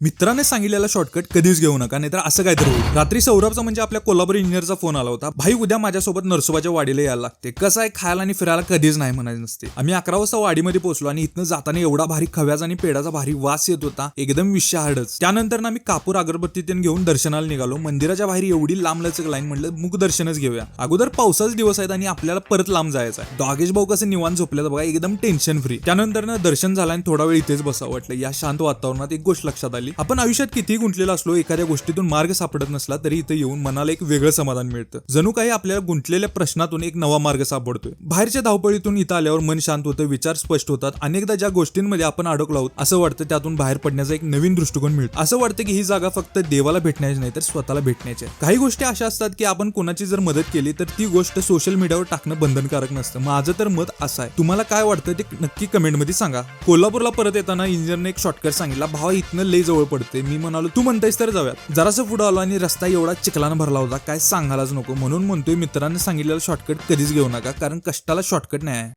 मित्राने सांगितलेला शॉर्टकट कधीच घेऊ नका नाहीतर असं काहीतरी होईल. रात्री सौरभचा म्हणजे आपल्या कोल्हापूर इंजिनियरचा फोन आला होता. भाई उद्या माझ्यासोबत नरसोबाच्या वाडीला यायला लागते. कसं आहे खायला आणि फिरायला कधीच नाही म्हणायचं नसते. आम्ही अकरा वाजता वाडीमध्ये पोहोचलो आणि इथनं जाताना एवढा भारी खव्याचा आणि पेडाचा भारी वास येत होता. एकदम विषाहाडच. त्यानंतर ना आम्ही कापूर अगरबत्ती घेऊन दर्शनाला निघालो. मंदिराच्या बाहेर एवढी लांब लचक लाईन म्हणलं मुख दर्शनच घेऊया. अगोदर पावसाचे दिवस आहेत आणि आपल्याला परत लांब जायचं आहे. डॉगेश भाऊ कसं निवांत झोपल्याचं बघा एकदम टेन्शन फ्री त्यानंतर ना दर्शन झालं आणि थोडा वेळ इथेच बसावं वाटलं. या शांत वातावरणात एक गोष्ट लक्षात आली. आपण आयुष्यात कितीही गुंतलेला असलो एखाद्या गोष्टीतून मार्ग सापडत नसला तरी इथं येऊन मनाला एक वेगळं समाधान मिळतं. जणू काही आपल्याला गुंतलेल्या प्रश्नातून एक नवा मार्ग सापडतोय. बाहेरच्या धावपळीतून इथं आल्यावर मन शांत होतं विचार स्पष्ट होतात. अनेकदा ज्या गोष्टींमध्ये आपण अडकलो आहोत असं वाटतं त्यातून बाहेर पडण्याचा एक नवीन दृष्टिकोन मिळतो. असं वाटतं की ही जागा फक्त देवाला भेटण्याची नाही तर स्वतःला भेटण्याची आहे. काही गोष्टी अशा असतात की आपण कोणाची जर मदत केली तर ती गोष्ट सोशल मीडियावर टाकणं बंधनकारक नसतं. माझं तर मत असं आहे. तुम्हाला काय वाटतं ते नक्की कमेंटमध्ये सांगा. कोल्हापूरला परत येताना इंजिनियरने एक शॉर्टकट सांगितला भावा इथनं लय जवळ पडते. मी म्हणालो तू म्हणतायस तर जाऊयात. जरासं पुढं आलो आणि रस्ता एवढा चिखलानं भरला होता काय सांगायलाच नको. म्हणून म्हणतोय मित्रांनी सांगितलेलं शॉर्टकट कधीच घेऊ नका कारण कष्टाला शॉर्टकट नाही आहे.